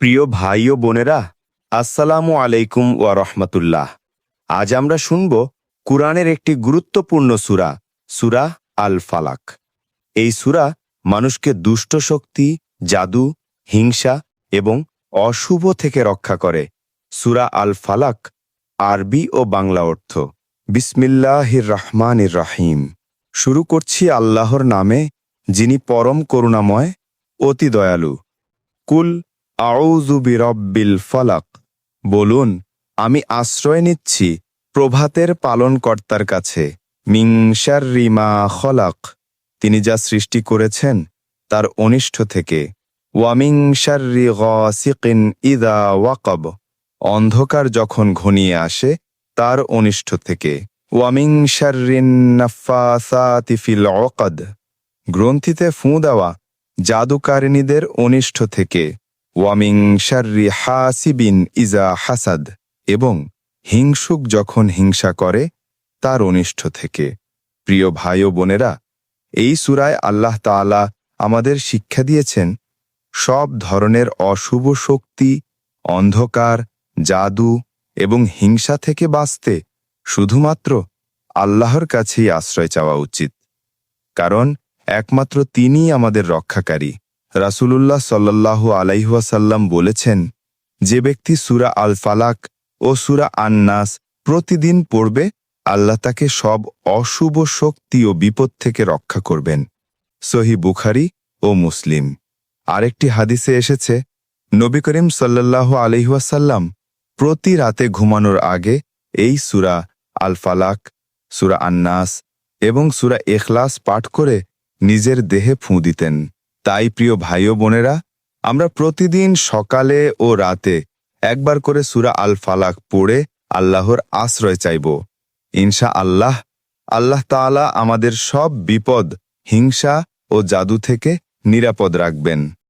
প্রিয় ভাই ও বোনেরা, আসসালামু আলাইকুম ওয়া রহমতুল্লাহ। আজ আমরা শুনব কুরআনের একটি গুরুত্বপূর্ণ সুরা সুরা আল ফালাক এই সুরা মানুষকে দুষ্ট শক্তি, জাদু, হিংসা এবং অশুভ থেকে রক্ষা করে। সুরা আল ফালাক আরবি ও বাংলা অর্থ। বিসমিল্লাহির রহমানির রাহিম। শুরু করছি আল্লাহর নামে, যিনি পরম করুণাময়, অতি দয়ালু। কুল আউযু বিরব্বিল ফালাক। বলুন, আমি আশ্রয় নিচ্ছি প্রভাতের পালনকর্তার কাছে। মিংসার রিমা খলাক। তিনি যা সৃষ্টি করেছেন, তার অনিষ্ঠ থেকে। ওয়ামিংসার রি গসিকিন ইদা ওয়াকব। অন্ধকার যখন ঘনিয়ে আসে, তার অনিষ্ঠ থেকে। ওয়ামিংসার রিন নাফাসাতি ফিল অকদ গ্রন্থিতে ফুঁ দেওয়া জাদুকারিণীদের অনিষ্ঠ থেকে। ওয়ামিং শার্রি হাসিবিন ইজা হাসাদ, এবং হিংসুক যখন হিংসা করে, তার অনিষ্ঠ থেকে। প্রিয় ভাই ও বোনেরা, এই সুরায় আল্লাহ তাআলা আমাদের শিক্ষা দিয়েছেন, সব ধরনের অশুভ শক্তি, অন্ধকার, জাদু এবং হিংসা থেকে বাঁচতে শুধুমাত্র আল্লাহর কাছেই আশ্রয় চাওয়া উচিত। কারণ একমাত্র তিনিই আমাদের রক্ষাকারী। রাসূলুল্লাহ সাল্লাল্লাহু আলাইহাসাল্লাম বলেছেন, যে ব্যক্তি সুরা আল ফালাক ও সুরা আন্নাস প্রতিদিন পড়বে, আল্লাহ তাকে সব অশুভ শক্তি ও বিপদ থেকে রক্ষা করবেন। সহি বুখারি ও মুসলিম। আরেকটি হাদিসে এসেছে, নবী করিম সাল্লাল্লাহু আলহিহাসাল্লাম প্রতি রাতে ঘুমানোর আগে এই সুরা আল ফালাক সুরা আন্নাস এবং সুরা এখলাস পাঠ করে নিজের দেহে ফুঁ দিতেন। তাই প্রিয় ভাই বোনেরা, আমরা প্রতিদিন সকালে ও রাতে একবার করে সুরা আল ফালাক পড়ে আল্লাহর আশ্রয় চাইব। ইনশা আল্লাহ আল্লাহ তালা আমাদের সব বিপদ, হিংসা ও জাদু থেকে নিরাপদ রাখবেন।